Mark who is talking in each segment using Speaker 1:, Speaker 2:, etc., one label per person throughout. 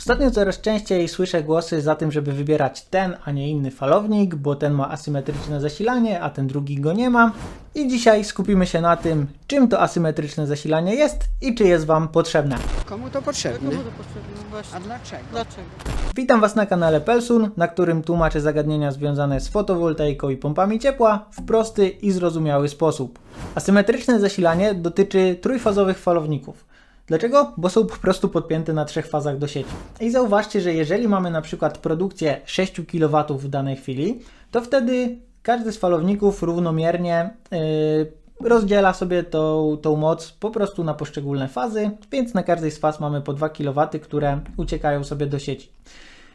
Speaker 1: Ostatnio coraz częściej słyszę głosy za tym, żeby wybierać ten, a nie inny falownik, bo ten ma asymetryczne zasilanie, a ten drugi go nie ma. I dzisiaj skupimy się na tym, czym to asymetryczne zasilanie jest i czy jest Wam potrzebne.
Speaker 2: Komu to potrzebne?
Speaker 3: Komu to potrzebne? No Właśnie.
Speaker 2: A dlaczego?
Speaker 3: Dlaczego?
Speaker 1: Witam Was na kanale Pelsun, na którym tłumaczę zagadnienia związane z fotowoltaiką i pompami ciepła w prosty i zrozumiały sposób. Asymetryczne zasilanie dotyczy trójfazowych falowników. Dlaczego? Bo są po prostu podpięte na trzech fazach do sieci. I zauważcie, że jeżeli mamy na przykład produkcję 6 kW w danej chwili, to wtedy każdy z falowników równomiernie yy, rozdziela sobie tą, tą moc po prostu na poszczególne fazy, więc na każdej z faz mamy po 2 kW, które uciekają sobie do sieci.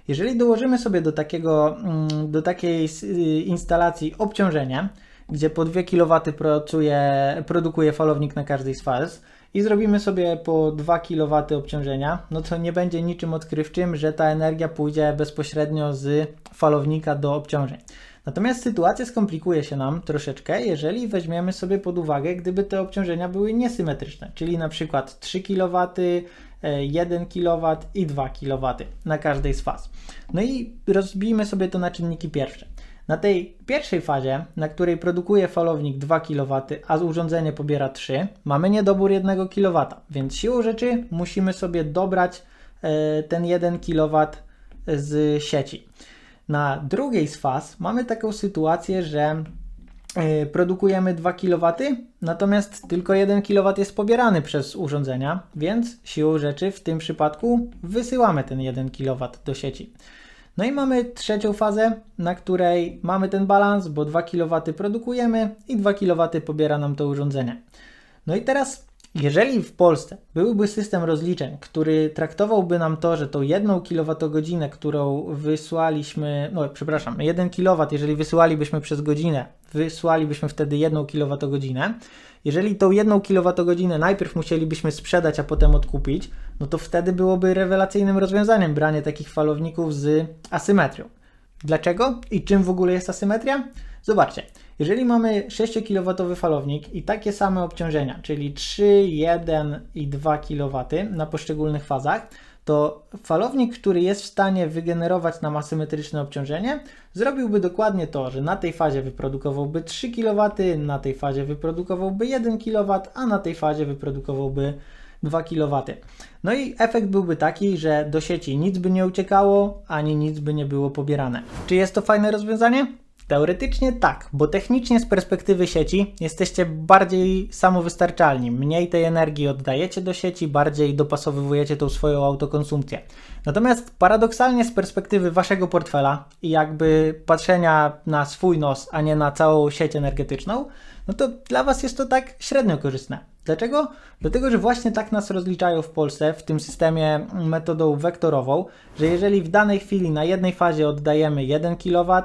Speaker 1: Jeżeli dołożymy sobie do, takiego, mm, do takiej s- y, instalacji obciążenie, gdzie po 2 kW pracuje, produkuje falownik na każdej z faz i zrobimy sobie po 2 kW obciążenia, no to nie będzie niczym odkrywczym, że ta energia pójdzie bezpośrednio z falownika do obciążeń. Natomiast sytuacja skomplikuje się nam troszeczkę, jeżeli weźmiemy sobie pod uwagę, gdyby te obciążenia były niesymetryczne, czyli na przykład 3 kW, e, 1 kW i 2 kW na każdej z faz. No i rozbijmy sobie to na czynniki pierwsze. Na tej pierwszej fazie, na której produkuje falownik 2 kW, a urządzenie pobiera 3, mamy niedobór 1 kW, więc siłą rzeczy musimy sobie dobrać e, ten 1 kW z sieci. Na drugiej z faz mamy taką sytuację, że e, produkujemy 2 kW, natomiast tylko 1 kW jest pobierany przez urządzenia, więc siłą rzeczy w tym przypadku wysyłamy ten 1 kW do sieci. No i mamy trzecią fazę, na której mamy ten balans, bo 2 kW produkujemy i 2 kW pobiera nam to urządzenie. No i teraz, jeżeli w Polsce byłby system rozliczeń, który traktowałby nam to, że tą 1 kWh, którą wysłaliśmy, no przepraszam, 1 kW, jeżeli wysyłalibyśmy przez godzinę, wysłalibyśmy wtedy 1 kWh, jeżeli tą 1 kWh najpierw musielibyśmy sprzedać, a potem odkupić, no to wtedy byłoby rewelacyjnym rozwiązaniem branie takich falowników z asymetrią. Dlaczego i czym w ogóle jest asymetria? Zobaczcie, jeżeli mamy 6 kW falownik i takie same obciążenia, czyli 3, 1 i 2 kW na poszczególnych fazach, to falownik, który jest w stanie wygenerować nam asymetryczne obciążenie, zrobiłby dokładnie to, że na tej fazie wyprodukowałby 3 kW, na tej fazie wyprodukowałby 1 kW, a na tej fazie wyprodukowałby 2 kW. No i efekt byłby taki, że do sieci nic by nie uciekało, ani nic by nie było pobierane. Czy jest to fajne rozwiązanie? Teoretycznie tak, bo technicznie z perspektywy sieci jesteście bardziej samowystarczalni. Mniej tej energii oddajecie do sieci, bardziej dopasowujecie tą swoją autokonsumpcję. Natomiast paradoksalnie z perspektywy waszego portfela i jakby patrzenia na swój nos, a nie na całą sieć energetyczną, no to dla was jest to tak średnio korzystne. Dlaczego? Dlatego, że właśnie tak nas rozliczają w Polsce w tym systemie metodą wektorową, że jeżeli w danej chwili na jednej fazie oddajemy 1 kW,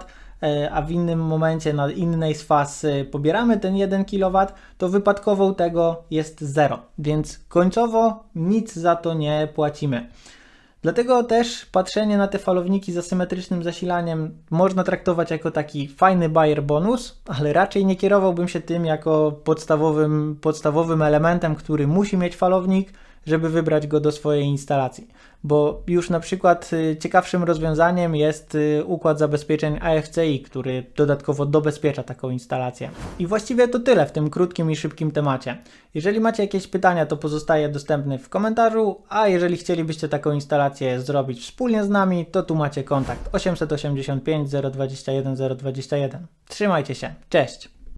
Speaker 1: a w innym momencie na innej z faz e, pobieramy ten 1 kW, to wypadkową tego jest 0, więc końcowo nic za to nie płacimy. Dlatego też patrzenie na te falowniki z asymetrycznym zasilaniem można traktować jako taki fajny buyer bonus, ale raczej nie kierowałbym się tym jako podstawowym, podstawowym elementem, który musi mieć falownik, żeby wybrać go do swojej instalacji. Bo już na przykład y, ciekawszym rozwiązaniem jest y, układ zabezpieczeń AFCI, który dodatkowo dobezpiecza taką instalację. I właściwie to tyle w tym krótkim i szybkim temacie. Jeżeli macie jakieś pytania, to pozostaje dostępny w komentarzu, a jeżeli chcielibyście taką instalację zrobić wspólnie z nami, to tu macie kontakt 885 021 021. Trzymajcie się, cześć!